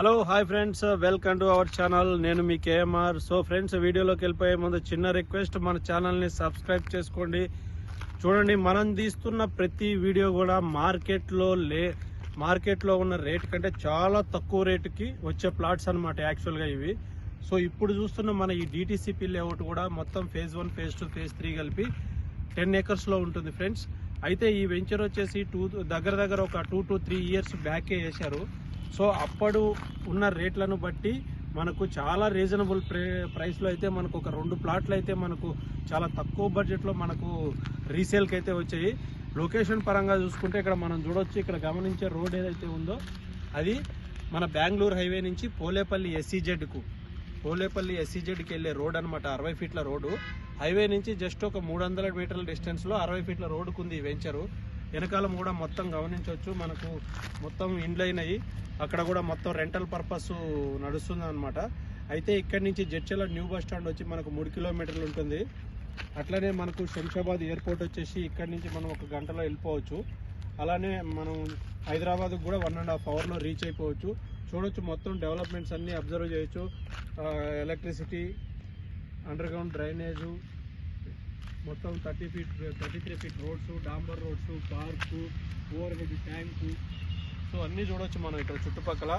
Hello hi friends welcome to our channel నేను మీ KMR. So friends వీడియోలోకి వెళ్ళిపోయే ముందు చిన్న రిక్వెస్ట్ మన ఛానల్ని సబ్స్క్రైబ్ చేసుకోండి. చూడండి మనం తీస్తున్న ప్రతి వీడియో కూడా మార్కెట్లో లే మార్కెట్లో ఉన్న రేట్ కంటే చాలా తక్కువ రేటుకి వచ్చే ప్లాట్స్ అనమాట యాక్చువల్గా ఇవి. సో ఇప్పుడు చూస్తున్న మన ఈ డిటీసీపీ లేఅవుట్ కూడా మొత్తం phase one phase two phase three కలిపి టెన్ ఏకర్స్లో ఉంటుంది ఫ్రెండ్స్ అయితే ఈ వెంచర్ వచ్చేసి టూ దగ్గర దగ్గర ఒక టూ టు త్రీ ఇయర్స్ బ్యాకే వేశారు సో అప్పుడు ఉన్న రేట్లను బట్టి మనకు చాలా రీజనబుల్ ప్రైస్లో అయితే మనకు ఒక రెండు ప్లాట్లు అయితే మనకు చాలా తక్కువ బడ్జెట్లో మనకు రీసేల్కి అయితే వచ్చాయి. లొకేషన్ పరంగా చూసుకుంటే ఇక్కడ మనం చూడొచ్చు ఇక్కడ గమనించే రోడ్ ఏదైతే ఉందో అది మన బెంగళూరు హైవే నుంచి పోలేపల్లి ఎస్సీజెడ్కు పోలేపల్లి ఎస్సీజెడ్కి వెళ్ళే రోడ్ అనమాట అరవై ఫీట్ల రోడ్డు. హైవే నుంచి జస్ట్ ఒక మూడు వందల మీటర్ల డిస్టెన్స్లో అరవై ఫీట్ల రోడ్డుకు ఉంది ఈ వెంచరు. వెనకాల కూడా మొత్తం గమనించవచ్చు. మనకు మొత్తం ఇండ్లు అక్కడ కూడా మొత్తం రెంటల్ పర్పస్ నడుస్తుంది అనమాట అయితే ఇక్కడి నుంచి జడ్చల న్యూ బస్ స్టాండ్ వచ్చి మనకు మూడు కిలోమీటర్లు ఉంటుంది. అట్లనే మనకు శంషాబాద్ ఎయిర్పోర్ట్ వచ్చేసి ఇక్కడి నుంచి మనం ఒక గంటలో వెళ్ళిపోవచ్చు. అలానే మనం హైదరాబాద్ కూడా వన్ అండ్ హాఫ్ అవర్లో రీచ్ అయిపోవచ్చు. చూడొచ్చు మొత్తం డెవలప్మెంట్స్ అన్నీ అబ్జర్వ్ చేయొచ్చు. ఎలక్ట్రిసిటీ అండర్ గ్రౌండ్ డ్రైనేజు మొత్తం thirty feet thirty three feet roads డాంబర్ roads park overhead tank. So అన్నీ చూడవచ్చు మనం ఇక్కడ చుట్టుపక్కల.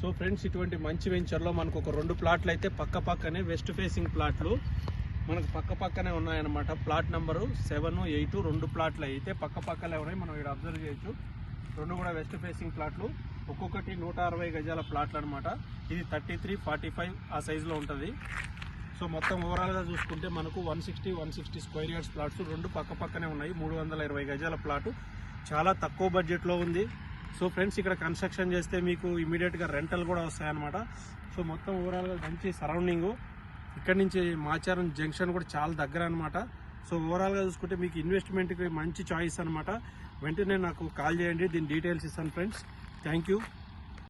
సో ఫ్రెండ్స్ ఇటువంటి మంచి వెంచర్లో మనకు ఒక రెండు ప్లాట్లు అయితే పక్క పక్కనే వెస్ట్ ఫేసింగ్ ప్లాట్లు. మనకు పక్క పక్కనే ఉన్నాయన్నమాట. ప్లాట్ నెంబరు సెవెన్ ఎయిట్ రెండు ప్లాట్లు అయితే పక్క పక్కలే ఉన్నాయి. మనం ఇక్కడ అబ్జర్వ్ చేయొచ్చు. రెండు కూడా వెస్ట్ ఫేసింగ్ ప్లాట్లు. ఒక్కొక్కటి నూట అరవై గజాల ప్లాట్లు అనమాట ఇది థర్టీ త్రీ ఫార్టీ ఫైవ్ ఆ సైజులో ఉంటుంది. సో మొత్తం ఓవరాల్గా చూసుకుంటే మనకు one sixty one sixty square yards plots రెండు పక్క పక్కనే ఉన్నాయి. మూడు వందల ఇరవై గజాల ప్లాటు చాలా తక్కువ బడ్జెట్లో ఉంది. సో ఫ్రెండ్స్ ఇక్కడ కన్స్ట్రక్షన్ చేస్తే మీకు ఇమీడియట్గా రెంటల్ కూడా వస్తాయన్నమాట. సో మొత్తం ఓవరాల్గా మంచి సరౌండింగు ఇక్కడ నుంచి మాచారం జంక్షన్ కూడా చాలా దగ్గర అనమాట సో ఓవరాల్గా చూసుకుంటే మీకు ఇన్వెస్ట్మెంట్కి మంచి చాయిస్ అనమాట వెంటనే నాకు కాల్ చేయండి. దీని డీటెయిల్స్ ఇస్తాను ఫ్రెండ్స్ థ్యాంక్ యూ